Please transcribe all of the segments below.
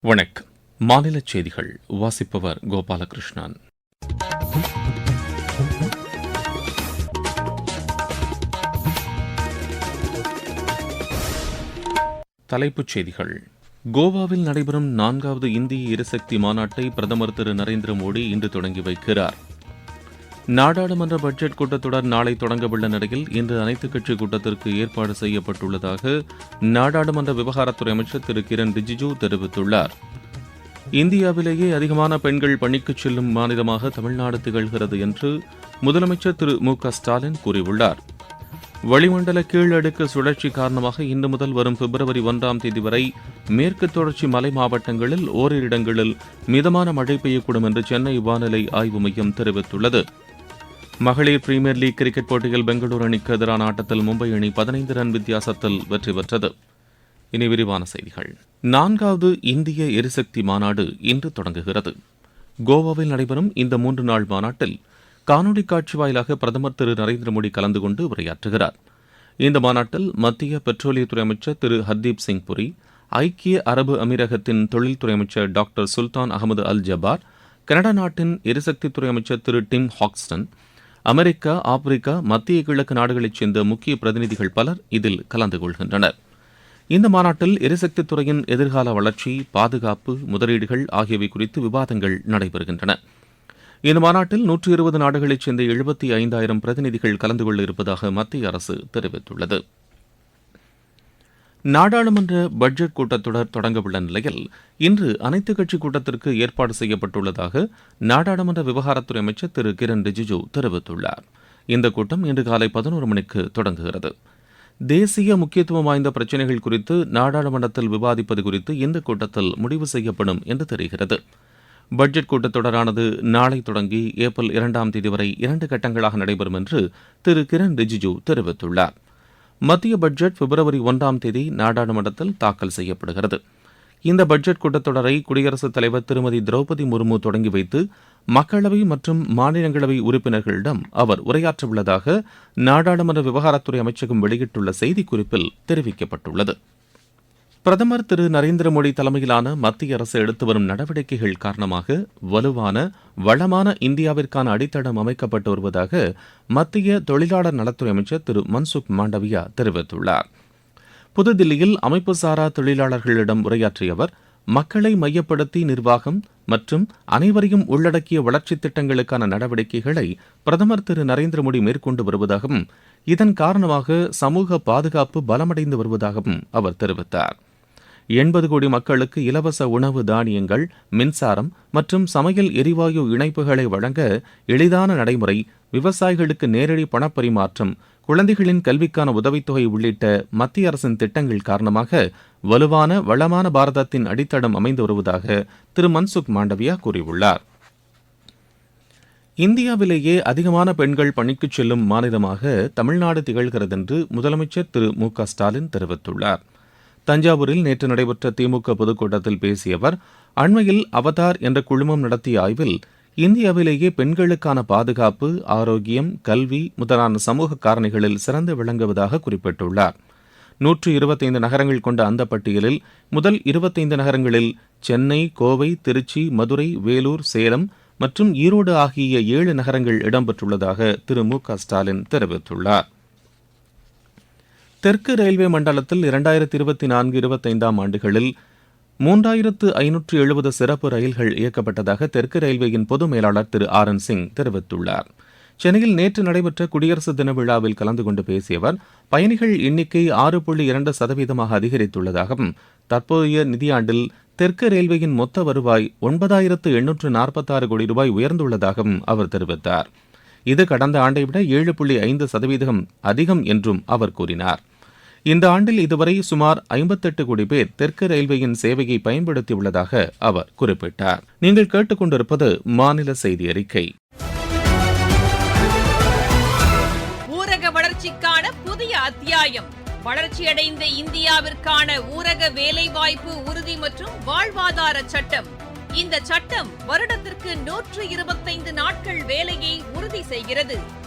வணக்கம். மாநில செய்திகள் வாசிப்பவர் கோபாலகிருஷ்ணன். தலைப்புச் செய்திகள். கோவாவில் நடைபெறும் நான்காவது இந்திய எரிசக்தி மாநாட்டை பிரதமர் திரு நரேந்திர மோடி இன்று தொடங்கி வைக்கிறார். நாடாளுமன்ற பட்ஜெட் கூட்டத்தொடர் நாளை தொடங்கவுள்ள நிலையில் இன்று அனைத்துக் கட்சி கூட்டத்திற்கு ஏற்பாடு செய்யப்பட்டுள்ளதாக நாடாளுமன்ற விவகாரத்துறை அமைச்சர் திரு கிரண் ரிஜிஜு தெரிவித்துள்ளார். இந்தியாவிலேயே அதிகமான பெண்கள் பணிக்கு செல்லும் மாநிலமாக தமிழ்நாடு திகழ்கிறது என்று முதலமைச்சர் திரு மு க ஸ்டாலின் கூறியுள்ளார். வளிமண்டல கீழடுக்கு சுழற்சி காரணமாக இன்று முதல் வரும் பிப்ரவரி ஒன்றாம் தேதி வரை மேற்கு தொடர்ச்சி மலை மாவட்டங்களில் ஓரிரு இடங்களில் மிதமான மழை பெய்யக்கூடும் என்று சென்னை வானிலை ஆய்வு மையம் தெரிவித்துள்ளது. மகளிர் பிரீமியர் லீக் கிரிக்கெட் போட்டியில் பெங்களூரு அணிக்கு எதிரான ஆட்டத்தில் மும்பை அணி பதினைந்து ரன் வித்தியாசத்தில் வெற்றி பெற்றது. இனி விரிவான செய்திகள். நான்காவது இந்திய எரிசக்தி மாநாடு இன்று தொடங்குகிறது. கோவாவில் நடைபெறும் இந்த மூன்று நாள் மாநாட்டில் காணொலி காட்சி வாயிலாக பிரதமர் திரு நரேந்திர மோடி கலந்து கொண்டு உரையாற்றுகிறார். இந்த மாநாட்டில் மத்திய பெட்ரோலியத்துறை அமைச்சர் திரு ஹர்தீப் சிங் புரி ஐக்கிய அரபு அமீரகத்தின் தொழில்துறை அமைச்சர் doctor Sultan Ahmed Al Jaber Canada நாட்டின் எரிசக்தித்துறை அமைச்சர் திரு டிம் ஹாக்ஸ்டன் அமெரிக்கா ஆப்பிரிக்கா மத்திய கிழக்கு நாடுகளைச் சேர்ந்த முக்கிய பிரதிநிதிகள் பலர் இதில் கலந்து கொள்கின்றனர். இந்த மாநாட்டில் எரிசக்தி துறையின் எதிர்கால வளர்ச்சி பாதுகாப்பு முதலீடுகள் ஆகியவை குறித்து விவாதங்கள் நடைபெறுகின்றன. இந்த மாநாட்டில் நூற்றி இருபது நாடுகளைச் சேர்ந்த எழுபத்தி ஐந்தாயிரம் பிரதிநிதிகள் கலந்து கொள்ள இருப்பதாக மத்திய அரசு தெரிவித்துள்ளது. நாடாளுமன்ற பட்ஜெட் கூட்டத்தொடர் தொடங்கவுள்ள நிலையில் இன்று அனைத்துக் கட்சி கூட்டத்திற்கு ஏற்பாடு செய்யப்பட்டுள்ளதாக நாடாளுமன்ற விவகாரத்துறை அமைச்சர் திரு கிரண் ரிஜிஜு தெரிவித்துள்ளார். இந்த கூட்டம் இன்று காலை பதினோரு மணிக்கு தொடங்குகிறது. தேசிய முக்கியத்துவம் வாய்ந்த பிரச்சினைகள் குறித்து நாடாளுமன்றத்தில் விவாதிப்பது குறித்து இந்த கூட்டத்தில் முடிவு செய்யப்படும் என்று தெரிகிறது. பட்ஜெட் கூட்டத்தொடரானது நாளை தொடங்கி ஏப்ரல் இரண்டாம் தேதி வரை இரண்டு கட்டங்களாக நடைபெறும் என்று திரு கிரண் ரிஜிஜு தெரிவித்துள்ளார். மத்திய பட்ஜெட் பிப்ரவரி ஒன்றாம் தேதி நாடாளுமன்றத்தில் தாக்கல் செய்யப்படுகிறது. இந்த பட்ஜெட் கூட்டத்தொடரை குடியரசுத் தலைவர் திருமதி திரௌபதி முர்மு தொடங்கி வைத்து மக்களவை மற்றும் மாநிலங்களவை உறுப்பினர்களிடம் அவர் உரையாற்றவுள்ளதாக நாடாளுமன்ற விவகாரத்துறை அமைச்சகம் வெளியிட்டுள்ள செய்திக்குறிப்பில் தெரிவிக்கப்பட்டுள்ளது. பிரதமர் திரு நரேந்திர மோடி தலைமையிலான மத்திய அரசு எடுத்து வரும் நடவடிக்கைகள் காரணமாக வலுவான வளமான இந்தியாவிற்கான அடித்தளம் அமைக்கப்பட்டு வருவதாக மத்திய தொழிலாளர் நலத்துறை அமைச்சர் திரு மன்சுக் மாண்டவியா தெரிவித்துள்ளார். புதுதில்லியில் அமைப்பு சாரா தொழிலாளர்களிடம் உரையாற்றிய அவர் மக்களை மையப்படுத்தி நிர்வாகம் மற்றும் அனைவரையும் உள்ளடக்கிய வளர்ச்சித் திட்டங்களுக்கான நடவடிக்கைகளை பிரதமர் திரு நரேந்திர மோடி மேற்கொண்டு வருவதாகவும் இதன் காரணமாக சமூக பாதுகாப்பு பலமடைந்து வருவதாகவும் அவர் தெரிவித்தார். எண்பது கோடி மக்களுக்கு இலவச உணவு தானியங்கள் மின்சாரம் மற்றும் சமையல் எரிவாயு இணைப்புகளை வழங்க எளிதான நடைமுறை விவசாயிகளுக்கு நேரடி பணப்பரிமாற்றம் குழந்தைகளின் கல்விக்கான உதவித்தொகை உள்ளிட்ட மத்திய அரசின் திட்டங்கள் காரணமாக வலுவான வளமான பாரதத்தின் அடித்தடம் அமைந்து வருவதாக திரு மன்சுக் மாண்டவியா கூறியுள்ளார். இந்தியாவிலேயே அதிகமான பெண்கள் பணிக்குச் செல்லும் மாநிலமாக தமிழ்நாடு திகழ்கிறது என்று முதலமைச்சர் திரு மு க ஸ்டாலின் தெரிவித்துள்ளார். தஞ்சாவூரில் நேற்று நடைபெற்ற திமுக பொதுக்கூட்டத்தில் பேசிய அவர் அண்மையில் அவதார் என்ற குழுமம் நடத்திய ஆய்வில் இந்தியாவிலேயே பெண்களுக்கான பாதுகாப்பு ஆரோக்கியம் கல்வி முதலான சமூக காரணிகளில் சிறந்து விளங்குவதாக குறிப்பிட்டுள்ளார். நூற்று இருபத்தைந்து நகரங்கள் கொண்ட அந்த பட்டியலில் முதல் இருபத்தைந்து நகரங்களில் சென்னை கோவை திருச்சி மதுரை வேலூர் சேலம் மற்றும் ஈரோடு ஆகிய ஏழு நகரங்கள் இடம்பெற்றுள்ளதாக திரு மு க ஸ்டாலின் தெரிவித்துள்ளார். தெற்கு ரயில்வே மண்டலத்தில் இரண்டாயிரத்தி இருபத்தி நான்கு இருபத்தைந்தாம் ஆண்டுகளில் மூன்றாயிரத்து ஐநூற்று எழுபது சிறப்பு ரயில்கள் இயக்கப்பட்டதாக தெற்கு ரயில்வேயின் பொது மேலாளர் திரு ஆர் என் சிங் தெரிவித்துள்ளார். சென்னையில் நேற்று நடைபெற்ற குடியரசு தின விழாவில் கலந்து கொண்டு பேசிய அவர் பயணிகள் எண்ணிக்கை ஆறு புள்ளி இரண்டு சதவீதமாக அதிகரித்துள்ளதாகவும் தற்போதைய நிதியாண்டில் தெற்கு ரயில்வேயின் மொத்த வருவாய் ஒன்பதாயிரத்து எண்ணூற்று நாற்பத்தாறு கோடி ரூபாய் உயர்ந்துள்ளதாகவும் அவர் தெரிவித்தார். இது கடந்த ஆண்டை விட ஏழு புள்ளி ஐந்து சதவீதம் அதிகம் என்றும் அவர் கூறினார். இந்த ஆண்டில் இதுவரை சுமார் ஐம்பத்தெட்டு கோடி பேர் தெற்கு ரயில்வேயின் சேவையை பயன்படுத்தியுள்ளதாக அவர் குறிப்பிட்டார். நீங்கள் கேட்டுக்கொண்டிருப்பது மாநில செய்தி அறிக்கை. ஊரக வளர்ச்சிக்கான புதிய அத்தியாயம். வளர்ச்சியடைந்த இந்தியாவிற்கான ஊரக வேலைவாய்ப்பு உறுதி மற்றும் வாழ்வாதார சட்டம். இந்த சட்டம் வருடத்திற்கு நூற்று இருபத்தைந்து நாட்கள் வேலையை உறுதி செய்கிறது.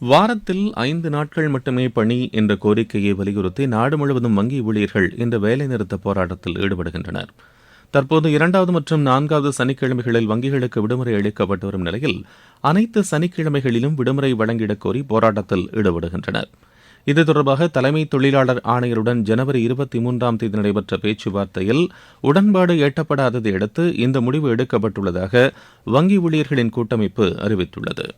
வாரத்தில் ஐந்து நாட்கள் மட்டுமே பணி என்ற கோரிக்கையை வலியுறுத்தி நாடு முழுவதும் வங்கி ஊழியர்கள் இந்த வேலைநிறுத்த போராட்டத்தில் ஈடுபடுகின்றனர். தற்போது இரண்டாவது மற்றும் நான்காவது சனிக்கிழமைகளில் வங்கிகளுக்கு விடுமுறை அளிக்கப்பட்டு வரும் நிலையில் அனைத்து சனிக்கிழமைகளிலும் விடுமுறை வழங்கிடக் கோரி போராட்டத்தில் ஈடுபடுகின்றனர். இது தொடர்பாக தலைமை தொழிலாளர் ஆணையருடன் ஜனவரி இருபத்தி மூன்றாம் தேதி நடைபெற்ற பேச்சுவார்த்தையில் உடன்பாடு எட்டப்படாததை அடுத்து இந்த முடிவு எடுக்கப்பட்டுள்ளதாக வங்கி ஊழியர்களின் கூட்டமைப்பு அறிவித்துள்ளது.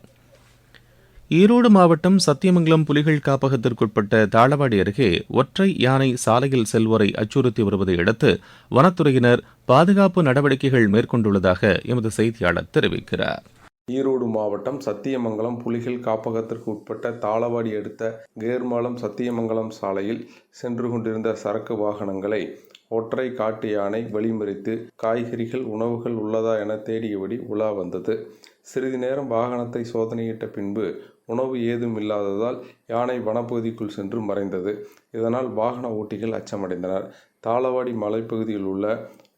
ஈரோடு மாவட்டம் சத்தியமங்கலம் புலிகள் காப்பகத்திற்குட்பட்ட தாளவாடி அருகே ஒற்றை யானை சாலையில் செல்வோரை அச்சுறுத்தி வருவதையடுத்து வனத்துறையினர் பாதுகாப்பு நடவடிக்கைகள் மேற்கொண்டுள்ளதாக எமது செய்தியாளர் தெரிவிக்கிறார். ஈரோடு மாவட்டம் சத்தியமங்கலம் புலிகள் காப்பகத்திற்கு உட்பட்ட தாளவாடி அடுத்த கேர்மாலம் சத்தியமங்கலம் சாலையில் சென்று கொண்டிருந்த சரக்கு வாகனங்களை ஒற்றை காட்டு யானை வழிமறித்து காய்கறிகள் உணவுகள் உள்ளதா என தேடியபடி உலா வந்தது. சிறிது நேரம் வாகனத்தை சோதனையிட்ட பின்பு உணவு ஏதும் இல்லாததால் யானை வனப்பகுதிக்குள் சென்று மறைந்தது. இதனால் வாகன ஓட்டிகள் அச்சமடைந்தனர். தாளவாடி மலைப்பகுதியில் உள்ள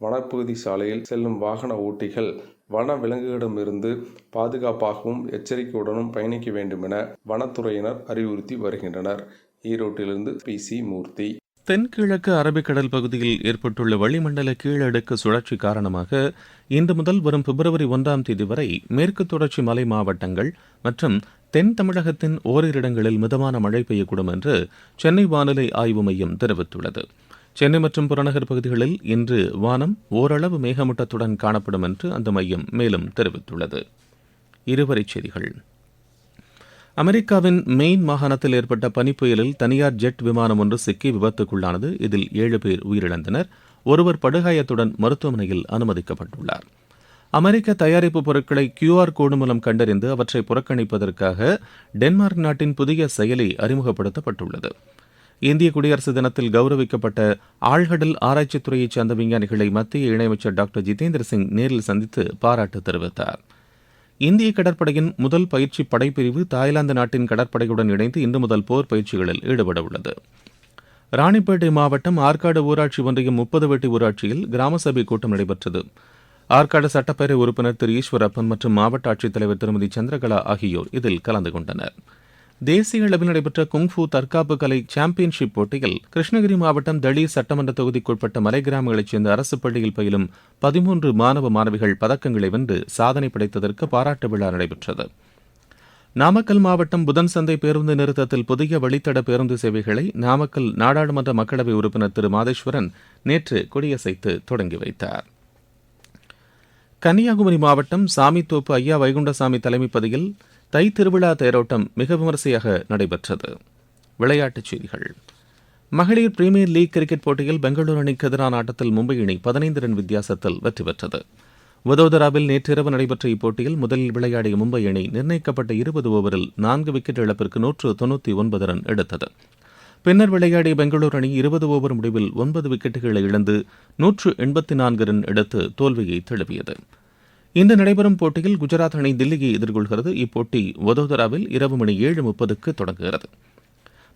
வனப்பகுதி சாலையில் செல்லும் வாகன ஓட்டிகள் வன விலங்குகளிடமிருந்து பாதுகாப்பாகவும் எச்சரிக்கையுடனும் பயணிக்க வேண்டும் என வனத்துறையினர் அறிவுறுத்தி வருகின்றனர். ஈரோட்டிலிருந்து பி சி மூர்த்தி. தென்கிழக்கு அரபிக்கடல் பகுதியில் ஏற்பட்டுள்ள வளிமண்டல கீழடுக்கு சுழற்சி காரணமாக இன்று முதல் வரும் பிப்ரவரி ஒன்றாம் தேதி வரை மேற்கு தொடர்ச்சி மலை மாவட்டங்கள் மற்றும் தென் தமிழகத்தின் ஓரிரு இடங்களில் மிதமான மழை பெய்யக்கூடும் என்று சென்னை வானிலை ஆய்வு மையம் தெரிவித்துள்ளது. சென்னை மற்றும் புறநகர் பகுதிகளில் இன்று வானம் ஓரளவு மேகமூட்டத்துடன் காணப்படும் என்று அந்த மையம் மேலும் தெரிவித்துள்ளது. இருவரிச் செய்திகள். அமெரிக்காவின் மெயின் மாகாணத்தில் ஏற்பட்ட பனிப்புயலில் தனியார் ஜெட் விமானம் ஒன்று சிக்கி விபத்துக்குள்ளானது. இதில் ஏழு பேர் உயிரிழந்தனர். ஒருவர் படுகாயத்துடன் மருத்துவமனையில் அனுமதிக்கப்பட்டுள்ளார். அமெரிக்க தயாரிப்பு பொருட்களை கியூஆர் கோடு மூலம் கண்டறிந்து அவற்றை புறக்கணிப்பதற்காக டென்மார்க் நாட்டின் புதிய செயலி அறிமுகப்படுத்தப்பட்டுள்ளது. இந்திய குடியரசு தினத்தில் கௌரவிக்கப்பட்ட ஆழ்கடல் ஆராய்ச்சித்துறையைச் சேர்ந்த விஞ்ஞானிகளை மத்திய இணையமைச்சர் டாக்டர் ஜிதேந்திர சிங் நேரில் சந்தித்து பாராட்டு தெரிவித்தார். இந்திய கடற்படையின் முதல் பயிற்சி படைப்பிரிவு தாய்லாந்து நாட்டின் கடற்படையுடன் இணைந்து இன்று முதல் போர் பயிற்சிகளில் ஈடுபட உள்ளது. ராணிப்பேட்டை மாவட்டம் ஆற்காடு ஊராட்சி ஒன்றியம் முப்பது வெட்டி ஊராட்சியில் கிராம சபை கூட்டம் நடைபெற்றது. ஆற்காடு சட்டப்பேரவை உறுப்பினர் திரு ஈஸ்வரப்பன் மற்றும் மாவட்ட ஆட்சித்தலைவர் திருமதி சந்திரகலா ஆகியோர் இதில் கலந்து கொண்டனர். தேசிய அளவில் நடைபெற்ற குங்ஃபு தற்காப்பு கலை சாம்பியன்ஷிப் போட்டியில் கிருஷ்ணகிரி மாவட்டம் தளி சட்டமன்ற தொகுதிக்குட்பட்ட மலை கிராமங்களைச் சேர்ந்த அரசு பள்ளியில் பயிலும் பதிமூன்று மாணவ மாணவிகள் பதக்கங்களை வென்று சாதனை படைத்ததற்கு பாராட்டு விழா நடைபெற்றது. நாமக்கல் மாவட்டம் புதன் சந்தை பேருந்து நிறுத்தத்தில் புதிய வழித்தட பேருந்து சேவைகளை நாமக்கல் நாடாளுமன்ற மக்களவை உறுப்பினர் திரு. மாதேஸ்வரன் நேற்று கொடியசைத்து தொடங்கி வைத்தார். கன்னியாகுமரி மாவட்டம் சாமித்தோப்பு ஐயா வைகுண்டசாமி தலைமைப்பதியில் தை திருவிழா தேரோட்டம் மிக விமரிசையாக நடைபெற்றது. விளையாட்டுச் செய்திகள். மகளிர் பிரீமியர் லீக் கிரிக்கெட் போட்டியில் பெங்களூரு அணிக்கு எதிரான ஆட்டத்தில் மும்பை அணி பதினைந்து ரன் வித்தியாசத்தில் வெற்றி பெற்றது. வதோதராவில் நேற்றிரவு நடைபெற்ற இப்போட்டியில் முதலில் விளையாடிய மும்பை அணி நிர்ணயிக்கப்பட்ட இருபது ஓவரில் நான்கு விக்கெட் இழப்பிற்கு நூற்று தொன்னூற்றி ஒன்பது ரன் எடுத்தது. பின்னர் விளையாடிய பெங்களூரு அணி இருபது ஓவர் முடிவில் ஒன்பது விக்கெட்டுகளை இழந்து நூற்று எண்பத்தி நான்கு ரன் எடுத்து தோல்வியை தழுவியது. இன்று நடைபெறும் போட்டியில் குஜராத் அணி தில்லியை எதிர்கொள்கிறது. இப்போட்டி வதோதராவில் இரவு மணி ஏழு முப்பதுக்கு தொடங்குகிறது.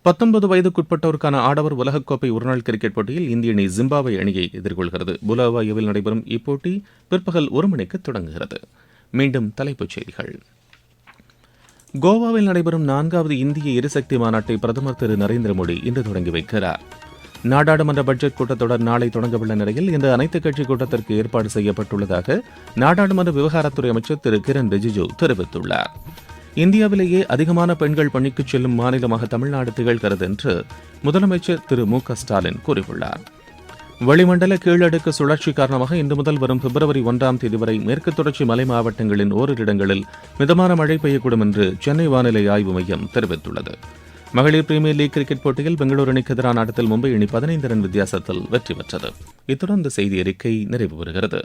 பத்தொன்பது வயதுக்குட்பட்டோருக்கான ஆடவர் உலகக்கோப்பை ஒருநாள் கிரிக்கெட் போட்டியில் இந்திய அணி ஜிம்பாவே அணியை எதிர்கொள்கிறது. புலாவாயுவில் நடைபெறும் இப்போட்டி பிற்பகல் ஒரு மணிக்கு தொடங்குகிறது. மீண்டும் தலைப்புச் செய்திகள். கோவாவில் நடைபெறும் நான்காவது இந்திய எரிசக்தி மாநாட்டை பிரதமர் திரு நரேந்திர மோடி இன்று தொடங்கி வைக்கிறார். நாடாளுமன்ற பட்ஜெட் கூட்டத்தொடர் நாளை தொடங்கவுள்ள நிலையில் இந்த அனைத்துக் கட்சி கூட்டத்திற்கு ஏற்பாடு செய்யப்பட்டுள்ளதாக நாடாளுமன்ற விவகாரத்துறை அமைச்சர் திரு கிரண் ரிஜிஜு தெரிவித்துள்ளார். இந்தியாவிலேயே அதிகமான பெண்கள் பணிக்கு செல்லும் மாநிலமாக தமிழ்நாடு திகழ்கிறது என்று முதலமைச்சர் திரு மு க ஸ்டாலின் கூறியுள்ளார். வளிமண்டல கீழடுக்கு சுழற்சி காரணமாக இன்று முதல் வரும் பிப்ரவரி ஒன்றாம் தேதி வரை மேற்கு தொடர்ச்சி மலை மாவட்டங்களின் ஓரிரு இடங்களில் மிதமான மழை பெய்யக்கூடும் என்று சென்னை வானிலை ஆய்வு மையம் தெரிவித்துள்ளது. மகளிர் பிரீமியர் லீக் கிரிக்கெட் போட்டியில் பெங்களூரு அணிக்கு எதிரான ஆட்டத்தில் மும்பை அணி பதினைந்து ரன் வித்தியாசத்தில் வெற்றி பெற்றது. இத்துடன் இந்த செய்தி அறிக்கை நிறைவு பெறுகிறது.